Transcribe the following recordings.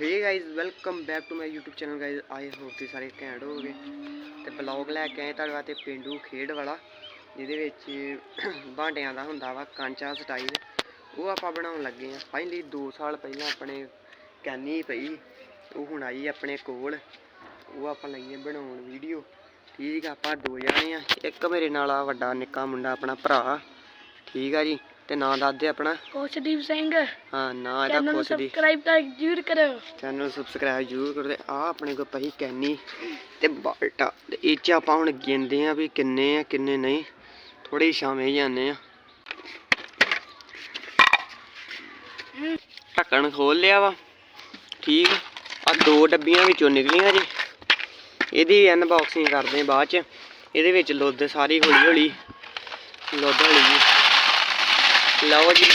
Hey guys welcome back to my YouTube channel guys I hope ਤੁਸੀਂ ਸਾਰੇ ਘੈਂਟ ਹੋਗੇ ਤੇ ਬਲੌਗ ਲੈ ਕੇ ਆਏ ਤੁਹਾਡੇ ਵਾਸਤੇ ਪਿੰਡੂ ਖੇਡ ਵਾਲਾ, ਜਿਹਦੇ ਵਿੱਚ ਭਾਂਡਿਆਂ ਦਾ ਹੁੰਦਾ ਵਾ, ਕਾਂਚਾ ਸਟਾਈਲ। ਉਹ ਆਪਾਂ ਬਣਾਉਣ ਲੱਗੇ ਆ ਫਾਈਨਲੀ 2 ਸਾਲ ਪਹਿਲਾਂ ਆਪਣੇ ਕੈਨੀ ਪਈ, ਉਹ ਹੁਣ ਆਈ ਆਪਣੇ ਕੋਲ। ਉਹ ਆਪਾਂ ਲਈਏ ਬਣਾਉਣ ਵੀਡੀਓ ਠੀਕ ਆ, ਆਪਾਂ ਦੋ ਜਾਣੇ ਆ। ਇੱਕ ਮੇਰੇ ਨਾਲ ਆ ਵੱਡਾ ਨਿੱਕਾ ਮੁੰਡਾ, ਆਪਣਾ ਭਰਾ। ਠੀਕ ਆ ਜੀ। ਤੇ ਨਾਂ ਦੱਸਦੇ ਆਪਣਾ। ਕੋਸ਼ਦੀਪ ਸਿੰਘ। ਹਾਂ ਨਾਂ ਇਹਦਾ ਚੈਨਲ ਨੂੰ ਦੀ ਸਬਸਕ੍ਰਾਈਬ ਤਾਂ ਜ਼ਰੂਰ ਕਰੋ। ਚੈਨਲ ਸਬਸਕ੍ਰਾਈਬ ਜ਼ਰੂਰ ਕਰੋ ਤੇ ਆ ਆਪਣੇ ਕੋਲ ਪਈ ਕੈਨੀ ਤੇ ਬਾਲਟਾ। ਤੇ ਇਹ ਚ ਆਪਾਂ ਹੁਣ ਗਿਣਦੇ ਆ ਵੀ ਕਿੰਨੇ ਆ ਕਿੰਨੇ ਨਹੀਂ। ਥੋੜੀ ਸ਼ਾਮੇ ਜਾਂਦੇ ਆ। ਢੱਕਣ ਖੋਲ ਲਿਆ ਵਾ। ਠੀਕ ਆ। ਦੋ ਡੱਬੀਆਂ ਵਿੱਚੋਂ ਨਿਕਲੀਆਂ ਜੀ। ਇਹਦੀ ਅਨਬਾਕਸਿੰਗ ਕਰਦੇ ਆ ਬਾਅਦ ਚ। ਇਹਦੇ ਵਿੱਚ ਲੁੱਦ ਸਾਰੀ ਹੌਲੀ ਹੌਲੀ ਲੁੱਦ ਹੌਲੀ ਲਓ ਜੀ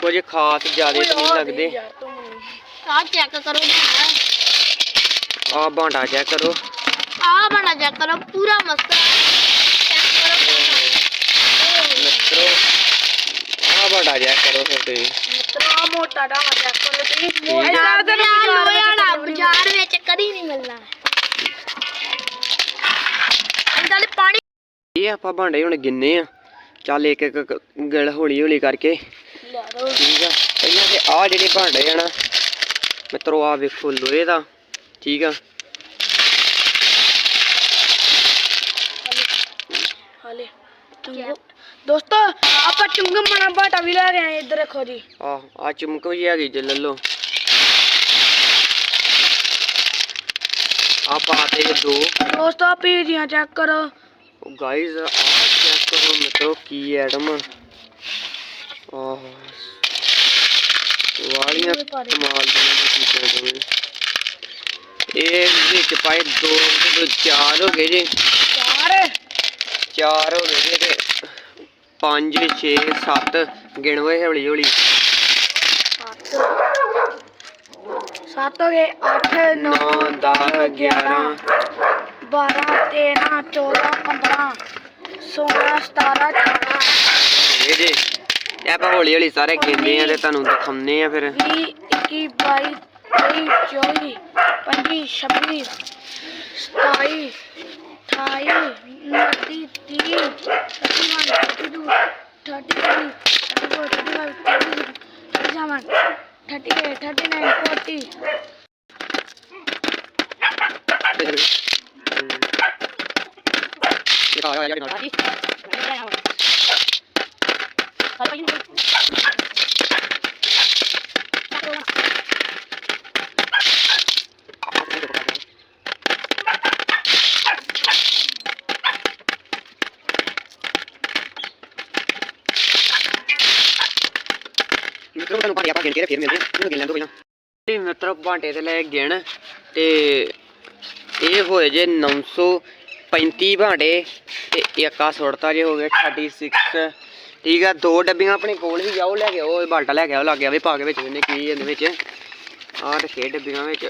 ਕੁਝ ਖਾਸ ਜ਼ਿਆਦਾ ਤਾਂ ਨਹੀਂ ਲੱਗਦੇ। ਆ ਚੈੱਕ ਕਰੋ ਆ ਬਾਂਡਾ ਚੈੱਕ ਕਰੋ। ਆ ਬਣਾ ਚੈੱਕ ਕਰੋ ਪੂਰਾ ਮਸਤ ਚੈੱਕ ਕਰੋ ਮਿੱਤਰੋ ਆ ਬਾਂਡਾ ਚੈੱਕ ਕਰੋ ਫਿਰ ਤੁਸੀਂ। ਮਿੱਤਰੋ ਆ ਮੋਟਾ ਡਾ ਚੈੱਕ ਕਰੋ ਤੁਸੀਂ। ਮੋਟਾ ਤੇ ਲੋਹੇ ਵਾਲਾ ਬਾਜ਼ਾਰ ਵਿੱਚ ਕਦੀ ਨਹੀਂ ਮਿਲਣਾ ਅੰਦਰ ਦੇ ਪਾਣੀ ਇਹ ਆਪਾਂ ਭਾਂਡੇ ਹੁਣ ਗਿੰਨੇ ਆ ਚੱਲ ਇੱਕ ਇੱਕ ਕ- ਗਿਲ ਹੌਲੀ ਹੌਲੀ ਕਰਕੇ ਲੈ ਦੋ ਠੀਕ ਆ ਪਹਿਲਾਂ ਤੇ ਆ ਜਿਹੜੇ ਭਾਂਡੇ ਆ ਨਾ ਮਿੱਤਰੋ ਆ ਵੇਖੋ ਲੋਹੇ ਦਾ ਠੀਕ ਆ ਹਾਲੇ ਚੁੰਗੋ ਦੋਸਤੋ ਆਪਾਂ ਚੁੰਗਮ ਬਣਾ ਬਾਟਾ ਵੀ ਲੈ ਕੇ ਆਏ ਇੱਧਰ ਦੇਖੋ ਜੀ ਆ ਆ ਚਮਕ ਵੀ ਹੈਗੀ ਜੇ ਲੈ ਲਓ ਆ ਪਾਤੇ ਦੋ। ਦੋਸਤੋ ਆ ਪੀਜੀਆਂ ਚੈੱਕ ਕਰੋ। ਉਹ ਗਾਇਜ਼ ਆ ਚੈੱਕ ਕਰੋ ਮਿੱਤਰੋ ਕੀ ਐਟਮ ਆਹ। ਵਾਲੀਆਂ ਕਮਾਲ ਦੀਆਂ ਚੀਜ਼ਾਂ ਦੋਵੇਂ ਇਹ ਵਿੱਚ ਪਾਏ ਦੋ ਤੇ ਚਾਰ ਹੋ ਗਏ ਜੀ। ਚਾਰ? ਚਾਰ ਹੋ ਗਏ ਜੀ ਤੇ 5 6 7 ਗਿਣਵੇਂ ਹੌਲੀ ਹੌਲੀ ਸੱਤ ਹੋ ਗਏ 8 9 9 10 11 12 13 14 15 16 17 18 ਇਹ ਜੀ ਇਹ ਆਪਾਂ ਹੌਲੀ ਹੌਲੀ ਸਾਰੇ ਗਿਣਦੇ ਆ ਤੇ ਤੁਹਾਨੂੰ ਦਿਖਾਉਂਦੇ ਆ ਫਿਰ। 20 21 22 23 24 25 26 27 28 ਮਿੱਤਰੋ ਤੁਹਾਨੂੰ ਭਾਂਡੇ ਆਪਾਂ ਗਿਣ ਕੇ ਤੇ ਫਿਰ ਮਿਲਦੇ ਆ ਮੈਨੂੰ ਗਿਣ ਲੈਣ ਦਿਓ ਪਹਿਲਾਂ। ਮਿੱਤਰੋ ਭਾਂਡੇ ਤੇ ਲੈ ਗਿਣ ਤੇ ਇਹ ਹੋਏ ਜੇ 935 ਭਾਂਡੇ ਤੇ ਇੱਕ ਸੁੱਟਤਾ ਜੇ ਹੋ ਗਏ 36 ਠੀਕ ਆ ਦੋ ਡੱਬੀਆਂ ਆਪਣੇ ਕੋਲ ਵੀ ਜਾਓ ਲੈ ਕੇ ਇਹ ਬਾਲਟਾ ਲੈ ਕੇ ਆਓ ਲੱਗ ਗਿਆ ਵੀ ਪਾ ਕੇ ਵਿੱਚ ਇਹਨੇ ਕੀ ਇਹਦੇ ਵਿੱਚ। ਆਹ ਰੱਖੇ ਡੱਬੀਆਂ ਵਿੱਚ।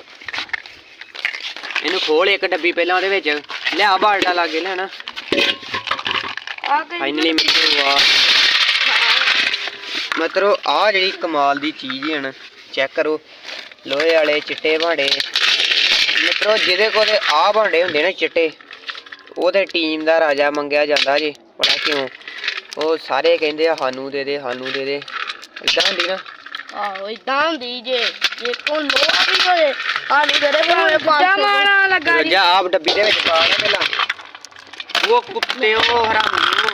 ਇਹਨੂੰ ਖੋਲ ਇੱਕ ਡੱਬੀ ਪਹਿਲਾਂ ਉਹਦੇ ਵਿੱਚ। ਲਿਆ ਬਾਲਟਾ ਲਾਗੇ ਲੈਣਾ ਫਾਈਨਲੀ ਮਿੱਤਰੋ ਆ ਮਤਰੋ ਆ ਜਿਹੜੀ ਕਮਾਲ ਦੀ ਚੀਜ਼ ਹੈ ਨਾ ਚੈੱਕ ਕਰੋ। ਲੋਹੇ ਵਾਲੇ ਚਿੱਟੇ ਭਾਂਡੇ। ਮਿੱਤਰੋ ਜਿਹਦੇ ਕੋਲ ਆ ਭਾਂਡੇ ਹੁੰਦੇ ਨੇ ਚਿੱਟੇ ਉਹਦੇ ਟੀਮ ਦਾ ਰਾਜਾ ਮੰਗਿਆ ਜਾਂਦਾ ਜੀ। ਪਤਾ ਕਿਉਂ? ਉਹ ਸਾਰੇ ਕਹਿੰਦੇ ਆ ਸਾਨੂੰ ਦੇ ਦੇ ਸਾਨੂੰ ਦੇ ਦੇ। ਇਦਾਂ ਹੁੰਦੀ ਨਾ? ਆਹੋ ਇਦਾਂ ਹੁੰਦੀ ਜੇ। ਜੇ ਕੋ ਲੋਹਾ ਵੀ ਹੋਏ ਆ ਨਹੀਂ ਕਰੇ ਭਾਵੇਂ 500 ਮਾਣਾ ਲੱਗਾ ਜੀ। ਜਾ ਆਪ ਡੱਬੀ ਦੇ ਵਿੱਚ ਪਾ ਲੈ ਪਹਿਲਾਂ। ਉਹ ਕੁੱਤੇ ਉਹ ਹਰਾਮੀਓ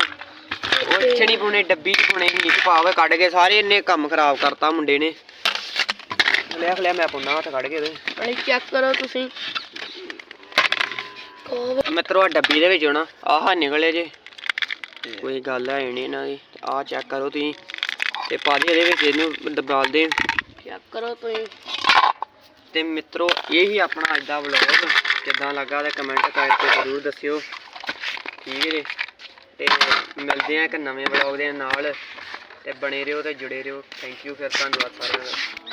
ਉਹ ਨਹੀਂ ਪਾਉਣੇ ਡੱਬੀ ਚ ਪਾਉਣੇ ਹੀਟ ਪਾਵੇ ਕੱਢ ਕੇ ਸਾਰੇ ਇਹਨੇ ਕੰਮ ਖਰਾਬ ਕਰਤਾ ਮੁੰਡੇ ਨੇ। ਲੈ ਲੈ ਮੈਂ ਪੁੰਨਾ ਹੱਥ ਕੱਢ ਕੇ ਉਹਦੇ। ਅਣੀ ਚੈੱਕ ਕਰੋ ਤੁਸੀਂ। ਮਿੱਤਰੋ ਆ ਡੱਬੀ ਦੇ ਵਿੱਚ ਨਾ ਆਹ ਨਿਕਲੇ ਜੇ। ਕੋਈ ਗੱਲ ਹੈ ਨਹੀਂ ਇਹਨਾਂ ਦੀ ਆਹ ਚੈੱਕ ਕਰੋ ਤੁਸੀਂ ਤੇ ਪਾ ਦੇ ਇਹਦੇ ਵਿੱਚ ਇਹਨੂੰ ਦਬਾਲ ਦੇ। ਚੈੱਕ ਕਰੋ ਤੁਸੀਂ। ਤੇ ਮਿੱਤਰੋ ਇਹ ਹੀ ਆਪਣਾ ਅੱਜ ਦਾ ਵਲੌਗ ਕਿੱਦਾਂ ਲੱਗਾ ਤੇ ਕਮੈਂਟ ਕਰਕੇ ਜ਼ਰੂਰ ਦੱਸਿਓ। ਠੀਕ ਹੈ ਜੀ। ਤੇ ਮਿਲਦੇ ਆ ਇੱਕ ਨਵੇਂ ਵਲੌਗ ਦੇ ਨਾਲ। ਤੇ ਬਣੇ ਰਹੋ ਤੇ ਜੁੜੇ ਰਹੋ। ਥੈਂਕ ਯੂ ਫਿਰ ਧੰਨਵਾਦ ਸਾਰਿਆਂ ਦਾ।